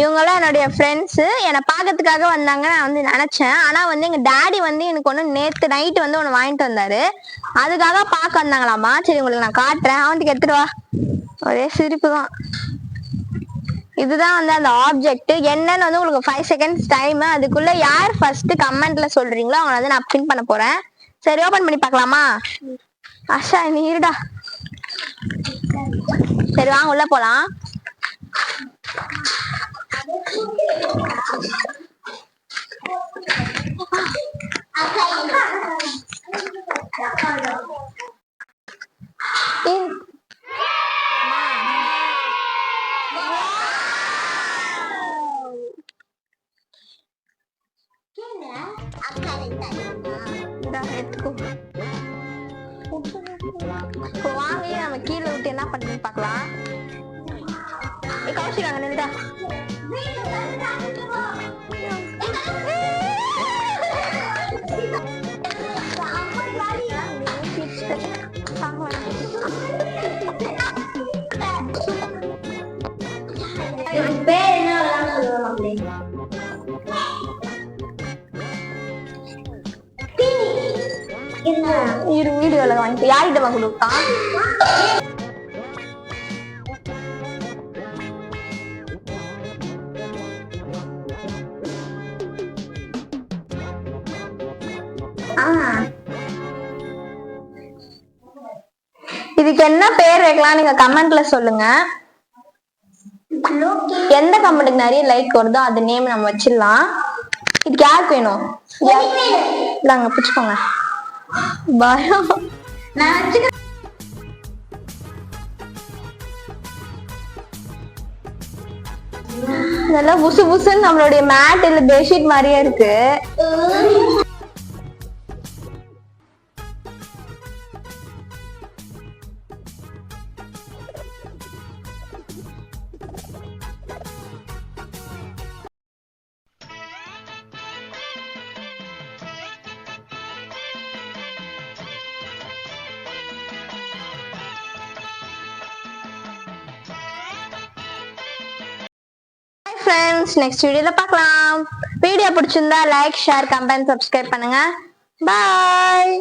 இவங்கெல்லாம் என்னுடைய ஃப்ரெண்ட்ஸு என்னை பார்க்கறதுக்காக வந்தாங்க நான் வந்து நினச்சேன். ஆனால் வந்து எங்கள் டேடி வந்து எனக்கு ஒன்று நேற்று நைட்டு வந்து ஒன்று வாங்கிட்டு வந்தாரு. அதுக்காக பார்க்க வந்தாங்களாமா சரி உங்களுக்கு நான் காட்டுறேன். அவன்கிட்ட எடுத்துட்டு வா. ஒரே சிரிப்பு தான். இதுதான் வந்து அந்த ஆப்ஜெக்ட் என்னன்னு வந்து உங்களுக்கு ஃபைவ் செகண்ட்ஸ் டைம் அதுக்குள்ள யார் ஃபர்ஸ்ட் கமெண்ட்ல சொல்றீங்களோ அவங்கள வந்து நான் பின் பண்ண போறேன். சரி ஓபன் பண்ணி பார்க்கலாமா? அஷா நீ இருடா. சரி வாங்க உள்ள போலாம். Kuwangi na magkilaw din ako ng pakla. Ikaw sila nga nila. பேர் என்ன விளையாட சொல்லுவாங்க இரு வீடியோல வாங்கிட்டு யார்கிட்ட கொடுத்தான் இதுக்கு என்ன பேர் வைக்கலாம்? நீங்க கமெண்ட்ல சொல்லுங்க. எந்த கமெண்ட்டுக்கு நிறைய லைக் வருதோ அது நேம் நம்ம வச்சிடலாம். இதுக்கு யாருக்கு வேணும்? இந்தாங்க பிடிச்சுக்கோங்க. பயம் நல்லா புசு புசுன்னு நம்மளுடைய மேட் இல்ல பெட்ஷீட் மாதிரியே இருக்கு. ஃப்ரெண்ட்ஸ் நெக்ஸ்ட் வீடியோல பார்க்கலாம். வீடியோ பிடிச்சிருந்தா லைக் ஷேர் கமெண்ட் சப்ஸ்கிரைப் பண்ணுங்க. பாய்